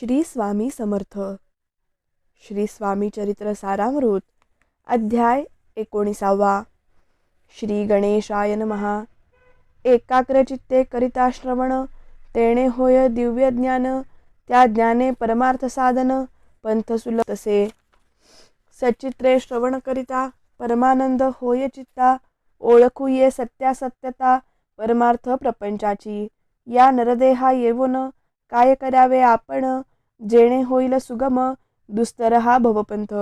श्री स्वामी समर्थ. श्री स्वामी चरित्र सारामृत अध्याय एकोणीसावा. श्री गणेशाय महा एकाग्रचित्ते करिता श्रवण तेणे होय दिव्य ज्ञान त्या ज्ञाने परमार्थ साधन पंथ तसे. सचित्रे श्रवण करिता परमानंद होय चित्ता ओळखू ये सत्यासत्यता परमार्थ प्रपंचाची. या नरदेहा येऊन काय करावे आपण? जेणे होईल सुगम दुस्तर हा भवपंथ.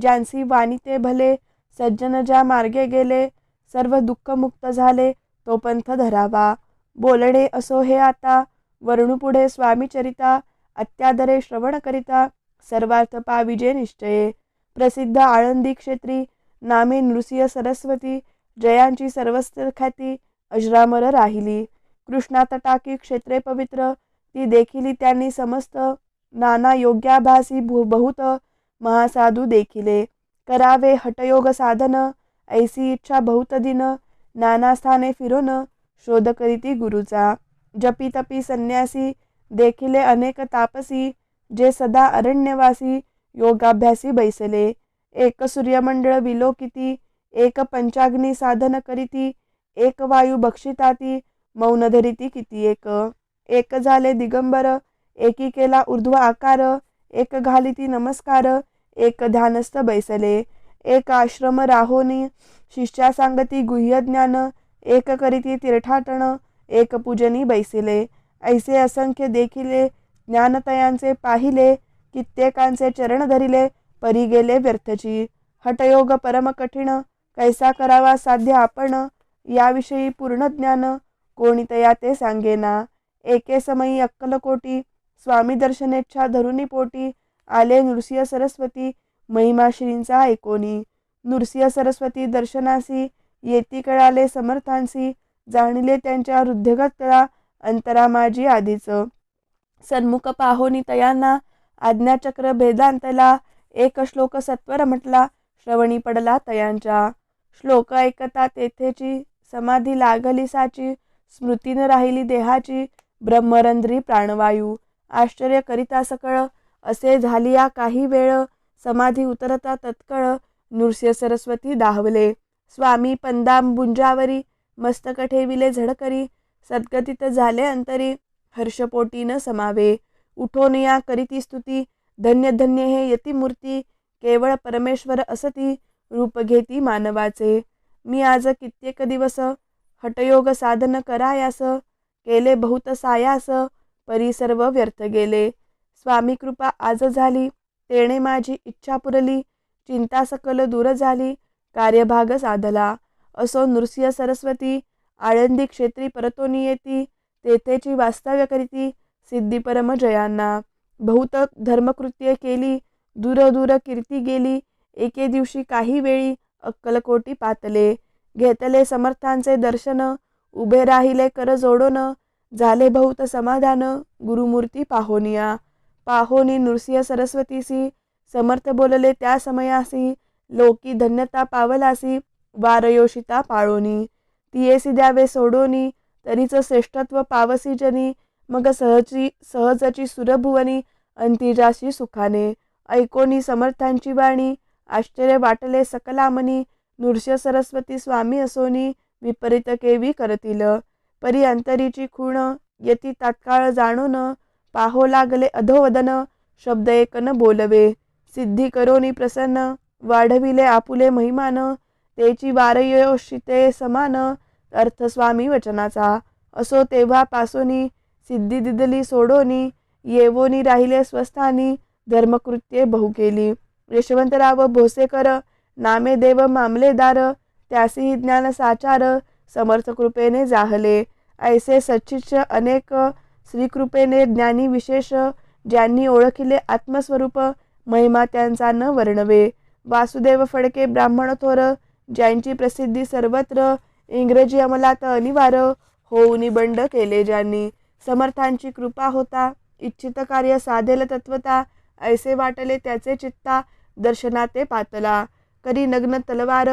ज्यांसी वाणी ते भले सज्जन ज्या मार्गे गेले सर्व दुःख मुक्त झाले तो पंथ धरावा. बोलणे असो हे आता वर्णुपुढे स्वामी चरिता अत्यादरे श्रवण करिता सर्वार्थ पाविजे निश्चये. प्रसिद्ध आळंदी क्षेत्री नामे नृसिंह सरस्वती जयांची सर्वस्त्र ख्याती अजरामर राहिली. कृष्णा तटाकी क्षेत्रे पवित्र ती देखिली त्यांनी समस्त नाना योग्याभासी भू बहुत महासाधू देखिले. करावे हटयोग साधन ऐसी इच्छा बहुत दिन नाना स्थाने फिरून शोध करीती गुरुचा. जपी तपी संन्यासी देखिले अनेक तापसी जे सदा अरण्यवासी योगाभ्यासी बैसले. एक सूर्यमंडळ विलोकिती एक पंचाग्नी साधन करीती एक वायू बक्षिताती मौन धरिती किती एक. एक झाले दिगंबर एकी केला ऊर्ध्व आकार एक घालिती नमस्कार एक ध्यानस्थ बैसले एक आश्रम राहोनी शिष्या सांगती गुह्य ज्ञान एक करीती तीर्थाटन एक पूजनी बैसिले. ऐसे असंख्य देखिले ज्ञानतयांचे पाहिले कित्येकांचे चरण धरिले परी गेले व्यर्थची. हटयोग परम कठीण कैसा करावा साध्य आपण याविषयी पूर्ण ज्ञान कोणी तया ते सांगेना. एके समयी अक्कलकोटी स्वामी दर्शनेच्छा धरुणी पोटी आले नृसिंह सरस्वती महिमा श्रींचा ऐकोनी. नृसिंह सरस्वती दर्शनासी येती कळाले समर्थांसी जाणले त्यांच्या हृदयगत तळा अंतरा माझी आधीच. सन्मुख पाहोनी तयांना आज्ञाचक्र भेदांतला एक श्लोक सत्वर म्हटला श्रवणी पडला तयांच्या. श्लोक ऐकता तेथेची समाधी लागली साची स्मृतीनं राहिली देहाची ब्रह्मरंध्री प्राणवायू आश्चर्य करिता सकळ असे झाली या काही वेळ समाधी उतरता तत्कळ नृसिंह सरस्वती दाहवले. स्वामी पंदांबुंजावरी मस्तक ठेविले झडकरी सद्गतीत झाले अंतरी हर्षपोटी न समावे. उठोन या करीती स्तुती धन्य धन्य हे यतिमूर्ती केवळ परमेश्वर असती रूप घेती मानवाचे. मी आज कित्येक दिवस हटयोग साधन करायास केले बहुत सायास परी सर्व व्यर्थ गेले. स्वामी कृपा आज झाली तेणे माझी इच्छा पुरली चिंता सकल दूर झाली कार्यभाग साधला. असो नृसिंह सरस्वती आळंदी क्षेत्री परतोनी येती तेथेची वास्तव्य करीती सिद्धी परम जयांना. बहुत धर्मकृत्य केली दूर दूर कीर्ती गेली एके दिवशी काही वेळी अक्कलकोटी पातले. घेतले समर्थांचे दर्शन उभे राहिले कर जोडोन झाले बहुत समाधान गुरुमूर्ती पाहोनिया. पाहोनी नृसिंह सरस्वतीसी समर्थ बोलले त्या समयासी लोकी धन्यता पावलासी वारयोषिता पाळोनी. तियेसी द्यावे सोडोनी तरीच श्रेष्ठत्व पावसी जनी मग सहची सहजची सुरभुवनी अंतिजाशी सुखाने. ऐकोनी समर्थांची वाणी आश्चर्य वाटले सकलामनी नृसिंह सरस्वती स्वामी असोनी विपरीत केवी करतील. परी अंतरीची खूण यती तात्काळ जाणून पाहो लागले अधोवदन शब्द एक न बोलवे. सिद्धी करोनी प्रसन्न वाढविले आपुले महिमान तेची वारयोषिते समान अर्थस्वामी वचनाचा. असो तेव्हा पासोनी सिद्धी दिदली सोडोनी येवोनी राहिले स्वस्थानी धर्मकृत्ये बहु केली यशवंतराव भोसेकर नामे देव मामलेदार त्यासी ज्ञान साचार समर्थ कृपेने जाहले. ऐसे सच्चिच अनेक श्रीकृपेने ज्ञानी विशेष ज्यांनी ओळखिले आत्मस्वरूप महिमा त्यांचा न वर्णवे. वासुदेव फडके ब्राह्मण थोर ज्यांची प्रसिद्धी सर्वत्र इंग्रजी अंमलात अनिवार्य होऊन बंड केले ज्यांनी. समर्थांची कृपा होता इच्छित कार्य साधेल तत्वता ऐसे वाटले त्याचे चित्ता दर्शनाते पातला. करी नग्न तलवार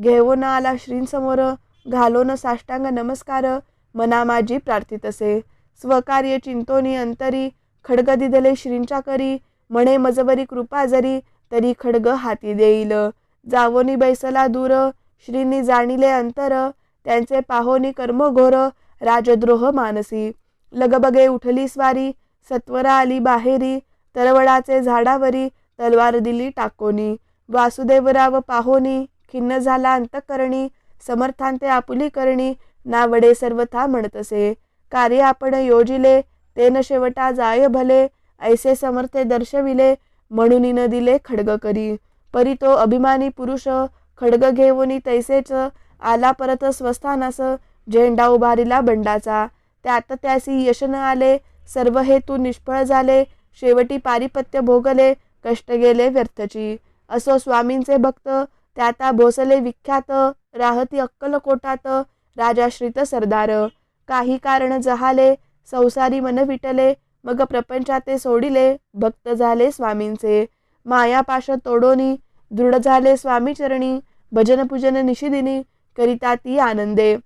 घेवो ना आला श्रींसमोर. घालोन साष्टांग नमस्कार. मना माझी प्रार्थितसे स्वकार्य चिंतोनी अंतरी. खडग दिदले श्रींच्या करी. म्हणे मजबरी कृपा जरी तरी खडग हाती देईल. जावोनी बैसला दूर. श्रींनी जाणिले अंतर. त्यांचे पाहोनी कर्मघोर राजद्रोह मानसी. लगबगे उठली स्वारी. सत्वरा आली बाहेरी. तरवडाचे झाडावरी. तलवार दिली टाकोनी. वासुदेवराव पाहोनी. खिन्न झाला अंतकरणी समर्थांते आपुली करणी नावडे सर्वथा म्हणतसे कार्य आपण योजिले ते न शेवटा जाय भले ऐसे समर्थे दर्शविले म्हणून न दिले खडग करी. परी तो अभिमानी पुरुष खडग घेऊनी तैसेच आला परत स्वस्थानास झेंडा उभारीला बंडाचा. त्यात त्यासी यश न आले सर्व हेतू निष्फळ झाले शेवटी पारिपत्य भोगले कष्ट गेले व्यर्थची. असो स्वामींचे भक्त त्याता भोसले विख्यात राहती अक्कलकोटात राजाश्रित सरदार. काही कारण जहाले संसारी मन विटले मग प्रपंचाते सोडिले भक्त झाले स्वामींचे. मायापाश तोडोनी दृढ झाले स्वामी चरणी भजन पूजन निशिदिनी करिता ती आनंदे.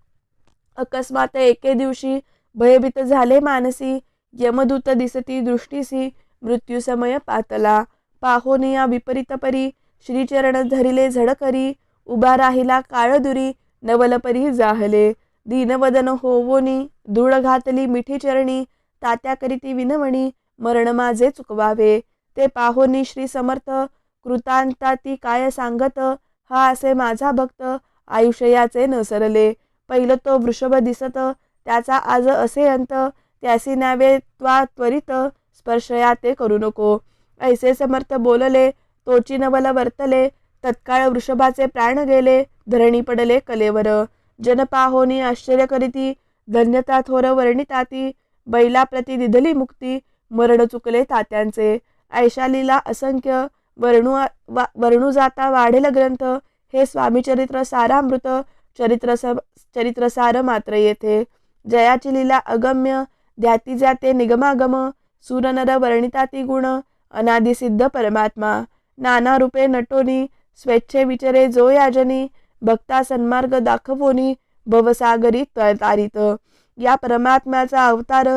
अकस्मात एके दिवशी भयभीत झाले मानसी यमदूत दिसती दृष्टीसी मृत्यूसमय पातला. पाहोनिया विपरीत परी श्रीचरण धरिले झडकरी उभा राहिला काळदुरी नवलपरी जाहले. दीनवदन होवोनी धूळ घातली मिठी चरणी तात्या करीती विनवणी मरण माझे चुकवावे. ते पाहोनी श्री समर्थ कृतांता ती काय सांगत हा असे माझा भक्त आयुष्याचे न सरले पहिलं तो वृषभ दिसत त्याचा आज असे अंत त्यासी नावे त्वा त्वरित स्पर्शया ते करू नको. ऐसे समर्थ बोलले तोची नवल वर्तले तत्काळ वृषभाचे प्राण गेले धरणी पडले कलेवर. जनपाहोनी आश्चर्य करीती धन्यता थोर वर्णिताती बैला प्रति दिधली मुक्ती मरण चुकले तात्यांचे. ऐशालीला असंख्य वर्णू वा वर्णू जाता वाढेल ग्रंथ हे स्वामीचरित्र सारामृत चरित्र चरित्रसार मात्र येथे. जयाची लीला अगम्य ध्याती जाते निगमागम सुरनर वर्णिताती गुण अनादिसिद्ध परमात्मा. नाना रूपे नटोनी स्वेच्छे विचरे जो याजनी भक्ता सन्मार्ग दाखवोनी भवसागरी तळतारित. या परमात्म्याचा अवतार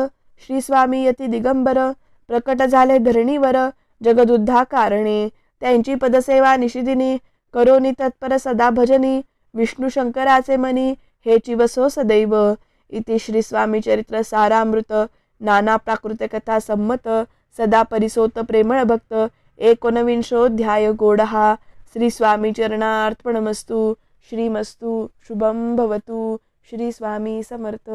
श्री स्वामी यती दिगंबर प्रकट झाले धरणीवर जगदुद्धा कारणे. त्यांची पदसेवा निशिदिनी करोनी तत्पर सदा भजनी विष्णू शंकराचे मनी हे चिवसो सदैव. इति श्री स्वामी चरित्र सारामृत नाना प्राकृत कथा संमत सदा परिसोत प्रेमळ भक्त एकोनविंशोऽध्याय गोडः. श्रीस्वामीचरणार्पणमस्तु श्रीमस्तु. शुभं भवतु. श्रीस्वामी समर्थ.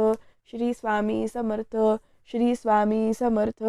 श्रीस्वामी समर्थ. श्रीस्वामी समर्थ.